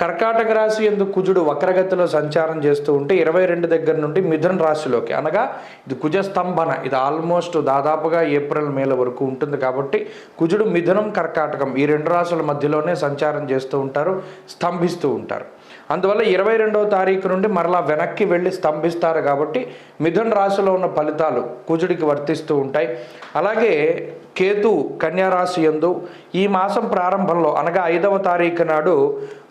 కర్కాటక రాశి ఎందు కుజుడు వక్రగతిలో సంచారం చేస్తూ ఉంటే ఇరవై రెండు దగ్గర నుండి మిథున రాశిలోకి. అనగా ఇది కుజ స్తంభన. ఇది ఆల్మోస్ట్ దాదాపుగా ఏప్రిల్ మేల వరకు ఉంటుంది కాబట్టి కుజుడు మిథునం కర్కాటకం ఈ రెండు రాశుల మధ్యలోనే సంచారం చేస్తూ ఉంటారు స్తంభిస్తూ ఉంటారు. అందువల్ల ఇరవై రెండవ తారీఖు నుండి మరలా వెనక్కి వెళ్ళి స్తంభిస్తారు కాబట్టి మిథున రాశిలో ఉన్న ఫలితాలు కుజుడికి వర్తిస్తూ ఉంటాయి. అలాగే కేతు కన్యారాశి యందు ఈ మాసం ప్రారంభంలో అనగా ఐదవ తారీఖు నాడు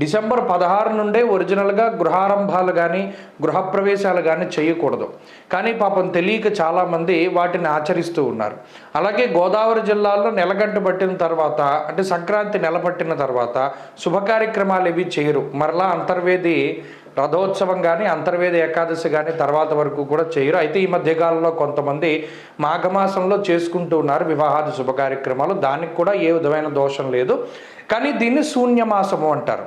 డిసెంబర్ పదహారు నుండే ఒరిజినల్గా గృహారంభాలు కానీ గృహప్రవేశాలు కానీ చేయకూడదు. కానీ పాపం తెలియక చాలామంది వాటిని ఆచరిస్తూ ఉన్నారు. అలాగే గోదావరి జిల్లాలో నెలగంట పట్టిన తర్వాత అంటే సంక్రాంతి నెల పట్టిన తర్వాత శుభ కార్యక్రమాలు ఇవి చేయరు. మరలా అంతర్వేది రథోత్సవం కానీ అంతర్వేద ఏకాదశి కానీ తర్వాత వరకు కూడా చేయరు. అయితే ఈ మధ్యకాలంలో కొంతమంది మాఘమాసంలో చేసుకుంటూ ఉన్నారు వివాహాది శుభ కార్యక్రమాలు. దానికి కూడా ఏ విధమైన దోషం లేదు. కానీ దీన్ని శూన్యమాసము అంటారు.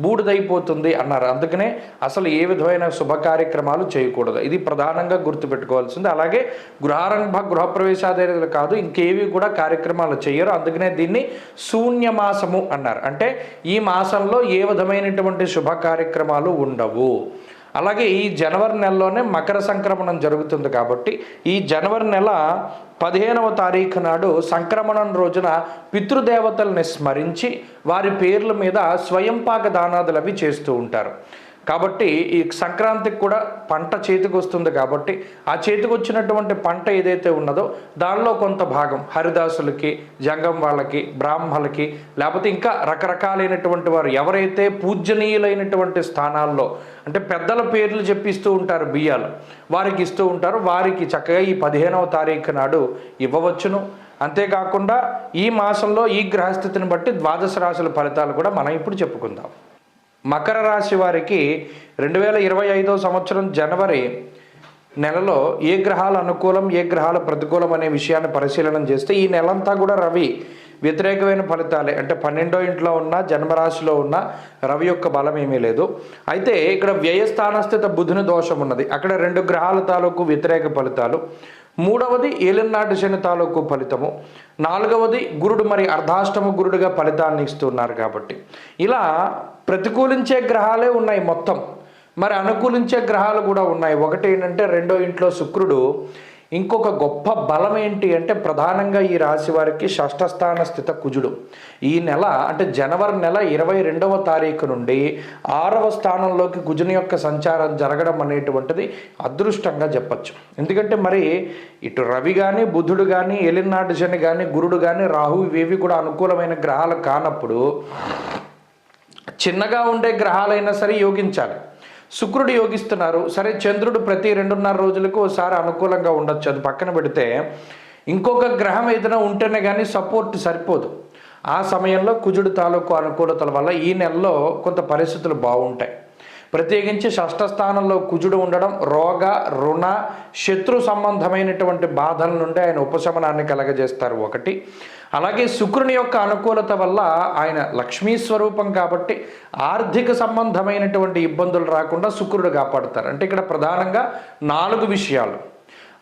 బూడిదైపోతుంది అన్నారు. అందుకనే అసలు ఏ విధమైన శుభ కార్యక్రమాలు చేయకూడదు. ఇది ప్రధానంగా గుర్తుపెట్టుకోవాల్సింది. అలాగే గృహారంభ గృహప్రవేశాదేలు కాదు ఇంకేవి కూడా కార్యక్రమాలు చేయరు. అందుకనే దీన్ని శూన్య మాసము అన్నారు. అంటే ఈ మాసంలో ఏ విధమైనటువంటి శుభ కార్యక్రమాలు ఉండవు. అలాగే ఈ జనవరి నెలలోనే మకర సంక్రమణం జరుగుతుంది కాబట్టి ఈ జనవరి నెల పదిహేనవ తారీఖు నాడు సంక్రమణం రోజున పితృదేవతల్ని స్మరించి వారి పేర్ల మీద స్వయంపాక దానాదులు అవి చేస్తూ ఉంటారు. కాబట్టి ఈ సంక్రాంతికి కూడా పంట చేతికి వస్తుంది కాబట్టి ఆ చేతికి వచ్చినటువంటి పంట ఏదైతే ఉన్నదో దానిలో కొంత భాగం హరిదాసులకి జంగం వాళ్ళకి బ్రాహ్మలకి లేకపోతే ఇంకా రకరకాలైనటువంటి వారు ఎవరైతే పూజనీయులైనటువంటి స్థానాల్లో అంటే పెద్దల పేర్లు చెప్పిస్తూ ఉంటారు బియ్యాలు వారికి ఇస్తూ ఉంటారు వారికి చక్కగా ఈ పదిహేనవ తారీఖు నాడు ఇవ్వవచ్చును. అంతేకాకుండా ఈ మాసంలో ఈ గ్రహస్థితిని బట్టి ద్వాదశ రాశుల ఫలితాలు కూడా మనం ఇప్పుడు చెప్పుకుందాం. మకర రాశి వారికి రెండు వేల ఇరవై ఐదో సంవత్సరం జనవరి నెలలో ఏ గ్రహాలు అనుకూలం ఏ గ్రహాలు ప్రతికూలం అనే విషయాన్ని పరిశీలన చేస్తే ఈ నెలంతా కూడా రవి వ్యతిరేకమైన ఫలితాలే. అంటే పన్నెండో ఇంట్లో ఉన్న జన్మరాశిలో ఉన్న రవి యొక్క బలం ఏమీ లేదు. అయితే ఇక్కడ వ్యయస్థానస్థిత బుధుని దోషం ఉన్నది. అక్కడ రెండు గ్రహాల తాలూకు వ్యతిరేక ఫలితాలు. మూడవది ఏలినాటి శని తాలూకు ఫలితము. నాలుగవది గురుడు మరి అర్ధాష్టమ గురుడుగా ఫలితాన్ని ఇస్తున్నారు కాబట్టి. ఇలా ప్రతికూలించే గ్రహాలే ఉన్నాయి మొత్తం. మరి అనుకూలించే గ్రహాలు కూడా ఉన్నాయి. ఒకటి ఏంటంటే రెండో ఇంట్లో శుక్రుడు ఇంకొక గొప్ప బలం ఏంటి అంటే ప్రధానంగా ఈ రాశి వారికి షష్ఠస్థాన స్థిత కుజుడు. ఈ నెల అంటే జనవరి నెల ఇరవై రెండవ తారీఖు నుండి ఆరవ స్థానంలోకి కుజుని యొక్క సంచారం జరగడం అనేటువంటిది అదృష్టంగా చెప్పచ్చు. ఎందుకంటే మరి ఇటు రవి కానీ బుధుడు కానీ ఎలినాటి శని కానీ గురుడు కానీ రాహు ఇవేవి కూడా అనుకూలమైన గ్రహాలు కానప్పుడు చిన్నగా ఉండే గ్రహాలైనా సరే యోగించాలి. శుక్రుడు యోగిస్తున్నారు. సరే చంద్రుడు ప్రతి రెండున్నర రోజులకు ఒకసారి అనుకూలంగా ఉండొచ్చు. అది పక్కన పెడితే ఇంకొక గ్రహం ఏదైనా ఉంటేనే కానీ సపోర్ట్ సరిపోదు. ఆ సమయంలో కుజుడు తాలూకు అనుకూలతల వల్ల ఈ నెలలో కొంత పరిస్థితులు బాగుంటాయి. ప్రత్యేకించి షష్ఠస్థానంలో కుజుడు ఉండడం రోగ రుణ శత్రు సంబంధమైనటువంటి బాధల నుండి ఆయన ఉపశమనాన్ని కలగజేస్తారు ఒకటి. అలాగే శుక్రుని యొక్క అనుకూలత వల్ల ఆయన లక్ష్మీ స్వరూపం కాబట్టి ఆర్థిక సంబంధమైనటువంటి ఇబ్బందులు రాకుండా శుక్రుడు కాపాడుతారు. అంటే ఇక్కడ ప్రధానంగా నాలుగు విషయాలు.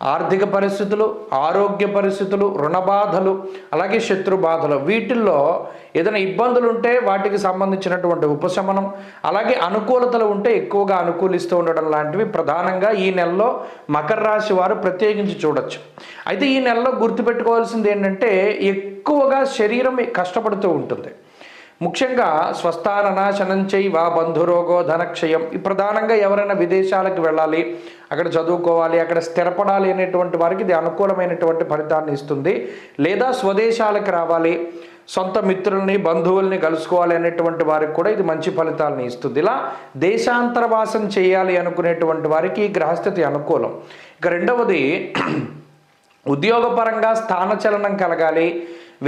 ఆర్థిక పరిస్థితులు ఆరోగ్య పరిస్థితులు రుణబాధలు అలాగే శత్రు బాధలు. వీటిల్లో ఏదైనా ఇబ్బందులు ఉంటే వాటికి సంబంధించినటువంటి ఉపశమనం అలాగే అనుకూలతలు ఉంటే ఎక్కువగా అనుకూలిస్తూ ఉండడం లాంటివి ప్రధానంగా ఈ నెలలో మకర రాశి వారు ప్రత్యేకించి చూడొచ్చు. అయితే ఈ నెలలో గుర్తుపెట్టుకోవాల్సింది ఏంటంటే ఎక్కువగా శరీరం కష్టపడుతూ ఉంటుంది. ముఖ్యంగా స్వస్థాననాశనం చేయి వా బంధురోగో ధనక్షయం. ఈ ప్రధానంగా ఎవరైనా విదేశాలకు వెళ్ళాలి అక్కడ చదువుకోవాలి అక్కడ స్థిరపడాలి అనేటువంటి వారికి ఇది అనుకూలమైనటువంటి ఫలితాన్ని ఇస్తుంది. లేదా స్వదేశాలకు రావాలి సొంత మిత్రుల్ని బంధువుల్ని కలుసుకోవాలి అనేటువంటి వారికి కూడా ఇది మంచి ఫలితాలను ఇస్తుంది. ఇలా దేశాంతరవాసం చేయాలి అనుకునేటువంటి వారికి ఈ గ్రహస్థితి అనుకూలం. ఇక రెండవది ఉద్యోగపరంగా స్థానచలనం కలగాలి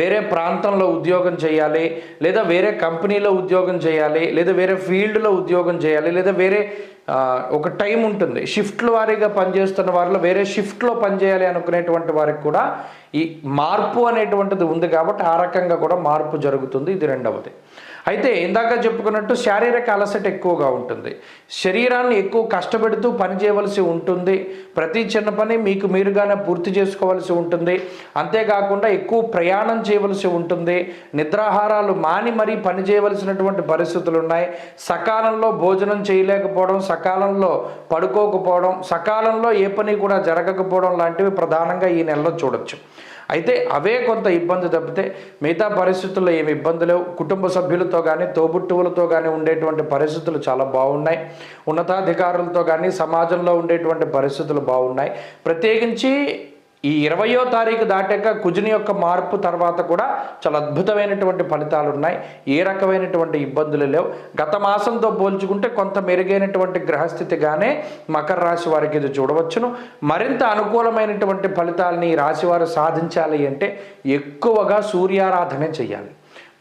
వేరే ప్రాంతంలో ఉద్యోగం చేయాలి లేదా వేరే కంపెనీలో ఉద్యోగం చేయాలి లేదా వేరే ఫీల్డ్లో ఉద్యోగం చేయాలి లేదా వేరే ఒక టైం ఉంటుంది. షిఫ్ట్ల వారీగా పనిచేస్తున్న వారిలో వేరే షిఫ్ట్లో పనిచేయాలి అనుకునేటువంటి వారికి కూడా ఈ మార్పు అనేటువంటిది ఉంది కాబట్టి ఆ రకంగా కూడా మార్పు జరుగుతుంది. ఇది రెండవది. అయితే ఇందాక చెప్పుకున్నట్టు శారీరక అలసట ఎక్కువగా ఉంటుంది. శరీరాన్ని ఎక్కువ కష్టపెడుతూ పని చేయవలసి ఉంటుంది. ప్రతి చిన్న పని మీకు మీరుగానే పూర్తి చేసుకోవాల్సి ఉంటుంది. అంతేకాకుండా ఎక్కువ ప్రయాణం చేయవలసి ఉంటుంది. నిద్రాహారాలు మాని మరీ పని చేయవలసినటువంటి పరిస్థితులు ఉన్నాయి సకాలంలో భోజనం చేయలేకపోవడం సకాలంలో పడుకోకపోవడం సకాలంలో ఏ పని కూడా జరగకపోవడం లాంటివి ప్రధానంగా ఈ నెలలో చూడొచ్చు. అయితే అవే కొంత ఇబ్బంది తప్పితే మిగతా పరిస్థితుల్లో ఏమి ఇబ్బంది లేవు. కుటుంబ సభ్యులతో కానీ తోబుట్టువులతో కానీ ఉండేటువంటి పరిస్థితులు చాలా బాగున్నాయి. ఉన్నతాధికారులతో కానీ సమాజంలో ఉండేటువంటి పరిస్థితులు బాగున్నాయి. ప్రత్యేకించి ఈ ఇరవయో తారీఖు దాటాక కుజుని యొక్క మార్పు తర్వాత కూడా చాలా అద్భుతమైనటువంటి ఫలితాలు ఉన్నాయి. ఏ రకమైనటువంటి ఇబ్బందులు లేవు. గత మాసంతో పోల్చుకుంటే కొంత మెరుగైనటువంటి గ్రహస్థితిగానే మకర రాశి వారికి ఇది చూడవచ్చును. మరింత అనుకూలమైనటువంటి ఫలితాలని రాశివారు సాధించాలి అంటే ఎక్కువగా సూర్యారాధనే చేయాలి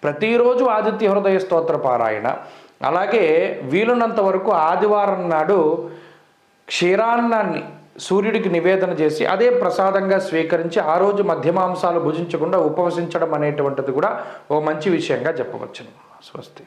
ప్రతిరోజు ఆదిత్య హృదయ స్తోత్ర పారాయణ. అలాగే వీలున్నంత వరకు ఆదివారం నాడు క్షీరాన్నాన్ని సూర్యుడికి నివేదన చేసి అదే ప్రసాదంగా స్వీకరించి ఆ రోజు మధ్యమాంసాలు భుజించకుండా ఉపవసించడం అనేటువంటిది కూడా ఓ మంచి విషయంగా చెప్పవచ్చును. స్వస్తి.